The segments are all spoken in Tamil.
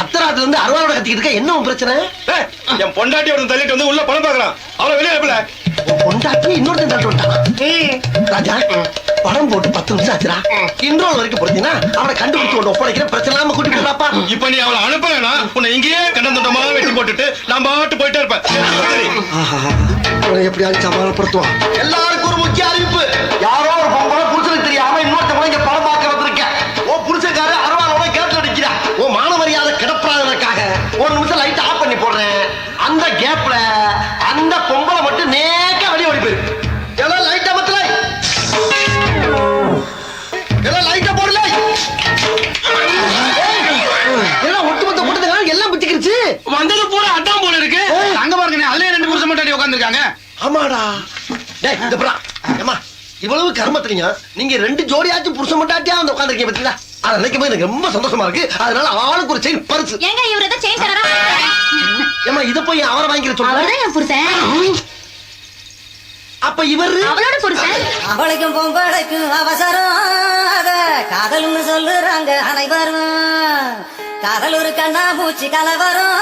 அத்தராத்துல இருந்து அருவாளோட கத்திக்கிட்டு இருக்க என்ன உன் பிரச்சனை? என் பொண்டாட்டி ஒருத்தன் தள்ளிட்டு வந்து உள்ள பணம் பாக்குறான் அவளை வெளியே அனுப்பல. பொண்டாட்டி இன்னொருத்தன் தட்டு விட்டான் ராஜா படம் போட்டு பத்து நிமிஷம் ஆச்சுடா. இன்ட்ரோல் வரைக்கும் போறீங்கன்னா அவனை கண்டுபிடிச்சு கொண்டு ஒப்படைக்கிற பிரச்சனை இல்லாம கூட்டிட்டு போறாப்பா இப்ப நீ அவளை அனுப்பலனா உன்னை இங்கேயே கண்டந்தட்டமா வெட்டி போட்டுட்டு நான் பாட்டு போயிட்டே இருப்பேன். சரி. அவனை எப்படியாவது சமாளப்படுத்துவான் எல்லாருக்கும் ஒரு முக்கிய அறிவிப்பு. யாரோ உட்காந்துருக்காங்க ஆமாடா. டேய் இந்த புறா ஏமா இவ்வளவு கர்மத்துறீங்க நீங்க ரெண்டு ஜோடியாச்சும் புருஷன் மட்டாட்டியா வந்து உட்காந்துருக்கீங்க பாத்தீங்களா அதை நினைக்கும் போது எனக்கு ரொம்ப சந்தோஷமா இருக்கு. அதனால ஆளுக்கு ஒரு செயின் பரிசு ஏங்க இவர் ஏதோ செயின் தரா ஏமா இத போய் அவரை வாங்கிக்கிற சொல்லுங்க அவர்தான் என் புருஷன். அப்ப இவரு? அவளோட புருஷன். அவளைக்கும் பொம்பளைக்கும் அவசரம். காதல்னு சொல்லுறாங்க அனைவரும். காதல் ஒரு கண்ணா பூச்சி கலவரம்.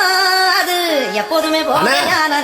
அது எப்போதுமே போதையான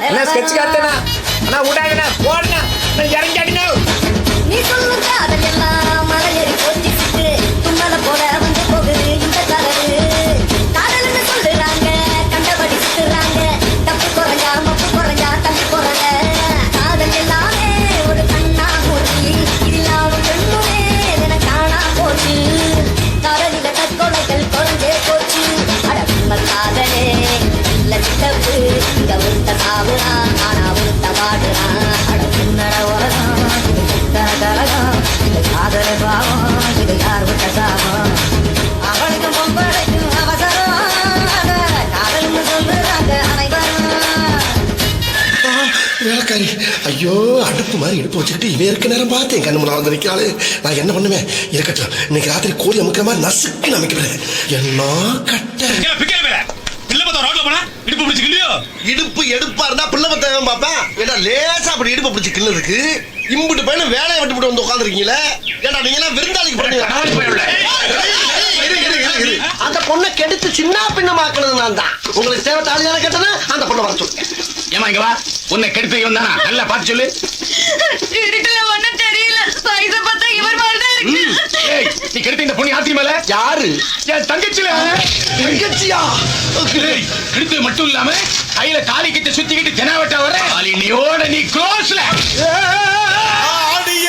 அடுப்பு மாதிரி இடுப்பு வச்சுக்கிட்டு இவன் இருக்க நேரம் பார்த்து என் கண்ணு முன்னால வந்து நிற்கிறாள் நான் என்ன பண்ணுவேன்? இருக்கட்டும். இன்னைக்கு ராத்திரி கோழி அமுக்கிற மாதிரி நசுக்கு அமைக்கிறேன் என்ன கட்ட? பார்த்தா ரோட்ல போனா இடுப்பு இடுப்பு எடுப்பா இருந்தா பிள்ளை பத்தவன் பாப்பேன் ஏடா லேசா அப்படி இடுப்பு பிடிச்சி கிள்ளுதுக்கு இம்புட்டு பையன் வேலையை விட்டு விட்டு வந்து உட்காந்துருக்கீங்களே ஏடா நீங்க எல்லாம் விருந்தாளிக்கு பண்ணுங்க அந்த பொண்ணை கெடுத்து சின்ன பின்னமாக்குனது நான் தான். உங்களுக்கு சேவை தாலியான கேட்டனா அந்த பொண்ணை வர சொல்லுங்க. ஏமா இங்க வா. உன்னை கெடுத்து இவன் தானா? நல்லா பார்த்து சொல்லு. இருக்குல்ல ஒண்ணும் தெரியல. வயச பார்த்தா இவர் மாதிரிதான் ம். ஏய், நீ கெடுத்த இந்த பொண்ணு யாத்தி மேல யாரு? என் தங்கச்சில. தங்கச்சியா? ஏய், கெடுத்தது மட்டும் இல்லாம கையில தாலி கிட்ட சுத்திக்கிட்டு தெனாவட்டா வர தாலினியோட நீ க்ளோஸ்ல ஆடிய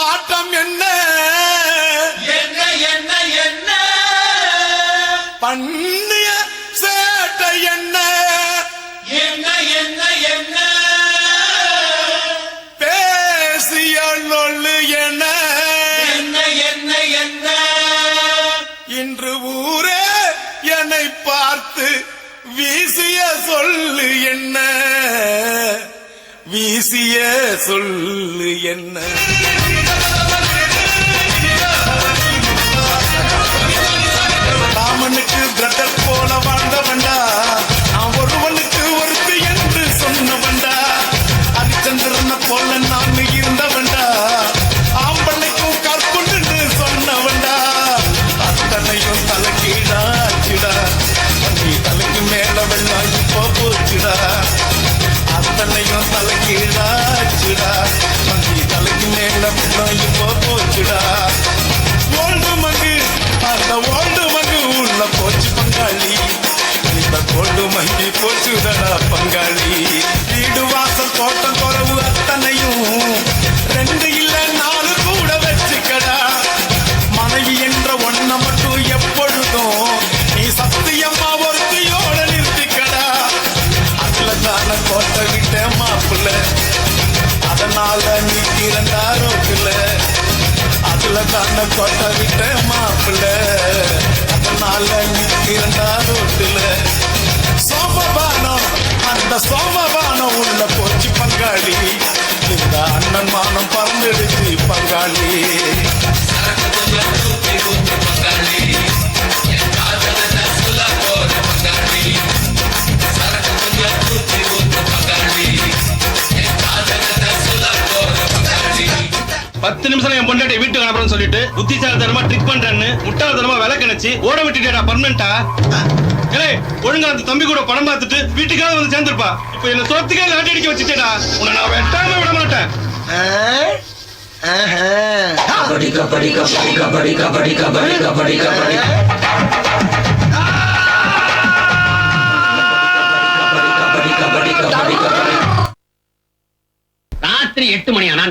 ஆட்டம் என்ன? என்ன என்ன என்ன? பண்ணிய சொல்லு என்ன? வீசிய சொல்லு என்ன? ராமனுக்கு பிரதர் போல வாழ்ந்தவன்டா நின்ற என்ற ஒன்ன மட்டும் எப்பொழுதும் நீ சத்தியம்மா ஒருத்தியோட நிறுத்திக்கடா அதுல தான கோட்டை விட்ட மாப்பிள்ள அதனால நீ திறந்தா ரோட்டுல அதுல தான கோட்டை விட்ட மாப்பிள்ள அதனால நீ திறந்தா ரோட்டுல சோமபானம் அந்த சோமபானம் உள்ள போச்சு பங்காளி. இந்த அண்ணன் மானம் பறந்துடுச்சு பங்காளி. பத்து நிமிஷம் என் பொண்டாட்டி வீட்டுக்கு நபர்னு சொல்லிட்டு புத்திசாலித்தனமா ட்ரிக் பண்றேன்னு முட்டாள்தனமா விளக்கணிச்சு ஓட விட்டுட்டேடா பர்மனண்டா ஏய் ஒழுங்கா அந்த தம்பி கூட படம் பார்த்துட்டு வீட்டுக்காக வந்து சேர்ந்துருப்பா இப்போ என்ன சொத்துக்காக லாட்டி அடிக்க வச்சுட்டேடா உன்னை நான் வெட்டாம விட மாட்டேன் ஆ? ஆஹா. கபடி கபடி கபடி கபடி கபடி கபடி கபடி கபடி கபடி கபடி கபடி கபடி ராத்திரி எட்டு மணி ஆனா